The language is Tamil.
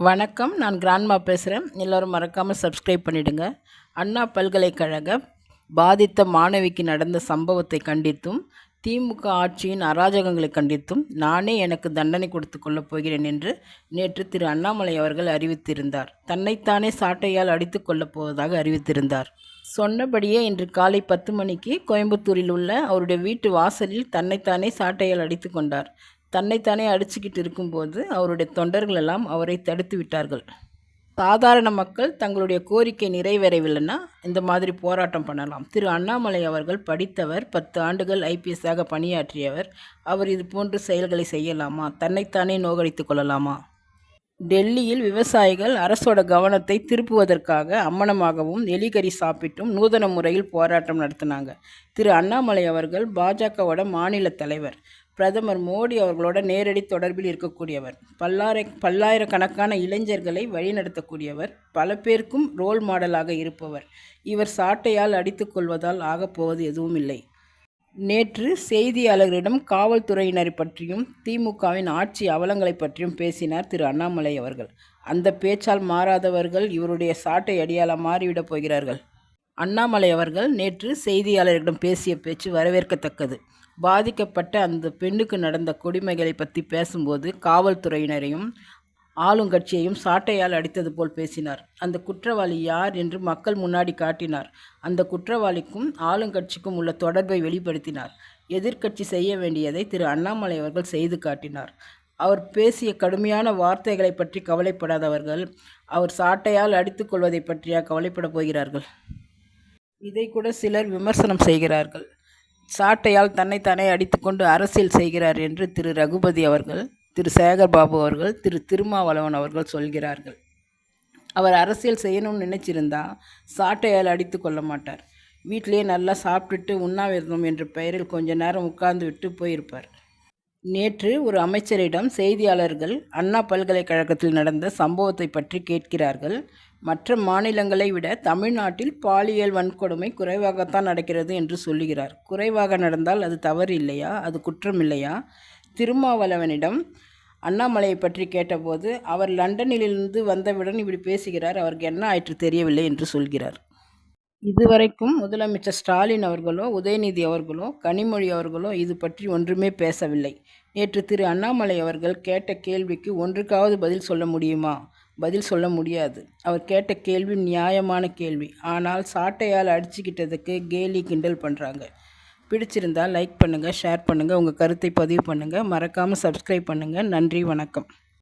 வணக்கம் நான் கிராண்ட்மா பேசுகிறேன் எல்லோரும் மறக்காமல் சப்ஸ்கிரைப் பண்ணிவிடுங்க அண்ணா பல்கலைக்கழக பாதித்த மாணவிக்கு நடந்த சம்பவத்தை கண்டித்தும் திமுக ஆட்சியின் அராஜகங்களை கண்டித்தும் நானே எனக்கு தண்டனை கொடுத்து கொள்ளப் போகிறேன் என்று நேற்று திரு அண்ணாமலை அவர்கள் அறிவித்திருந்தார். தன்னைத்தானே சாட்டையால் அடித்து கொள்ளப் போவதாக அறிவித்திருந்தார். சொன்னபடியே இன்று காலை பத்து மணிக்கு கோயம்புத்தூரில் உள்ள அவருடைய வீட்டு வாசலில் தன்னைத்தானே சாட்டையால் அடித்து கொண்டார். தன்னைத்தானே அடிச்சுக்கிட்டு இருக்கும்போது அவருடைய தொண்டர்கள் எல்லாம் அவரை தடுத்து விட்டார்கள். சாதாரண மக்கள் தங்களுடைய கோரிக்கை நிறைவேறவில்லைன்னா இந்த மாதிரி போராட்டம் பண்ணலாம். திரு அண்ணாமலை அவர்கள் படித்தவர் பத்து ஆண்டுகள் ஐபிஎஸ்ஸாக பணியாற்றியவர். அவர் இது போன்ற செயல்களை செய்யலாமா? தன்னைத்தானே நோகடித்து கொள்ளலாமா? டெல்லியில் விவசாயிகள் அரசோட கவனத்தை திருப்புவதற்காக அம்மனமாகவும் எலிகறி சாப்பிட்டும் நூதன முறையில் போராட்டம் நடத்தினாங்க. திரு அண்ணாமலை அவர்கள் பாஜகவோட மாநில தலைவர். பிரதமர் மோடி அவர்களோட நேரடி தொடர்பில் இருக்கக்கூடியவர். பல்லாயிர பல்லாயிரக்கணக்கான இளைஞர்களை வழிநடத்தக்கூடியவர். பல பேருக்கும் ரோல் மாடலாக இருப்பவர். இவர் சாட்டையால் அடித்து கொள்வதால் ஆகப்போவது எதுவும் இல்லை. நேற்று செய்தியாளர்களிடம் காவல்துறையினரை பற்றியும் திமுகவின் ஆட்சி அவலங்களை பற்றியும் பேசினார் திரு அண்ணாமலை அவர்கள். அந்த பேச்சால் மாறாதவர்கள் இவருடைய சாட்டை அடியால மாறிவிடப் போகிறார்கள். அண்ணாமலை அவர்கள் நேற்று செய்தியாளர்களிடம் பேசிய பேச்சு வரவேற்கத்தக்கது. பாதிக்கப்பட்ட அந்த பெண்ணுக்கு நடந்த கொடுமைகளை பற்றி பேசும்போது காவல்துறையினரையும் ஆளுங்கட்சியையும் சாட்டையால் அடித்தது போல் பேசினார். அந்த குற்றவாளி யார் என்று மக்கள் முன்னாடி காட்டினார். அந்த குற்றவாளிக்கும் ஆளுங்கட்சிக்கும் உள்ள தொடர்பை வெளிப்படுத்தினார். எதிர்க்கட்சி செய்ய வேண்டியதை திரு அண்ணாமலை அவர்கள் செய்து காட்டினார். அவர் பேசிய கடுமையான வார்த்தைகளை பற்றி கவலைப்படாதவர்கள் அவர் சாட்டையால் அடித்துக் கொள்வதை பற்றியா கவலைப்பட போகிறார்கள்? இதை கூட சிலர் விமர்சனம் செய்கிறார்கள். சாட்டையால் தன்னைத்தானே அடித்துக்கொண்டு அரசியல் செய்கிறார் என்று திரு ரகுபதி அவர்கள் திரு சேகர்பாபு அவர்கள் திரு திருமாவளவன் அவர்கள் சொல்கிறார்கள். அவர் அரசியல் செய்யணும்னு நினச்சிருந்தா சாட்டையால் அடித்து கொள்ள மாட்டார். வீட்டிலேயே நல்லா சாப்பிட்டுட்டு உண்ணாவிரதம் என்ற பெயரில் கொஞ்ச நேரம் உட்கார்ந்து விட்டு போயிருப்பார். நேற்று ஒரு அமைச்சரிடம் செய்தியாளர்கள் அண்ணா பல்கலைக்கழகத்தில் நடந்த சம்பவத்தை பற்றி கேட்கிறார்கள். மற்ற மாநிலங்களை விட தமிழ்நாட்டில் பாலியல் வன்கொடுமை குறைவாகத்தான் நடக்கிறது என்று சொல்லுகிறார். குறைவாக நடந்தால் அது தவறு இல்லையா? அது குற்றம் இல்லையா? திருமாவளவனிடம் அண்ணாமலையை பற்றி கேட்டபோது அவர் லண்டனிலிருந்து வந்தவுடன் இப்படி பேசுகிறார். அவருக்கு என்ன ஆயிற்று தெரியவில்லை என்று சொல்கிறார். இதுவரைக்கும் முதலமைச்சர் ஸ்டாலின் அவர்களோ உதயநிதி அவர்களோ கனிமொழி அவர்களோ இது பற்றி ஒன்றுமே பேசவில்லை. நேற்று திரு அண்ணாமலை அவர்கள் கேட்ட கேள்விக்கு ஒன்றுக்காவது பதில் சொல்ல முடியுமா? பதில் சொல்ல முடியாது. அவர் கேட்ட கேள்வி நியாயமான கேள்வி. ஆனால் சாட்டையால் அடிச்சுக்கிட்டதுக்கு கேலி கிண்டல் பண்ணுறாங்க பிடிச்சிருந்தால் லைக் பண்ணுங்கள் ஷேர் பண்ணுங்கள் உங்கள் கருத்தை பதிவு பண்ணுங்கள் மறக்காமல் சப்ஸ்கிரைப் பண்ணுங்கள் நன்றி வணக்கம்.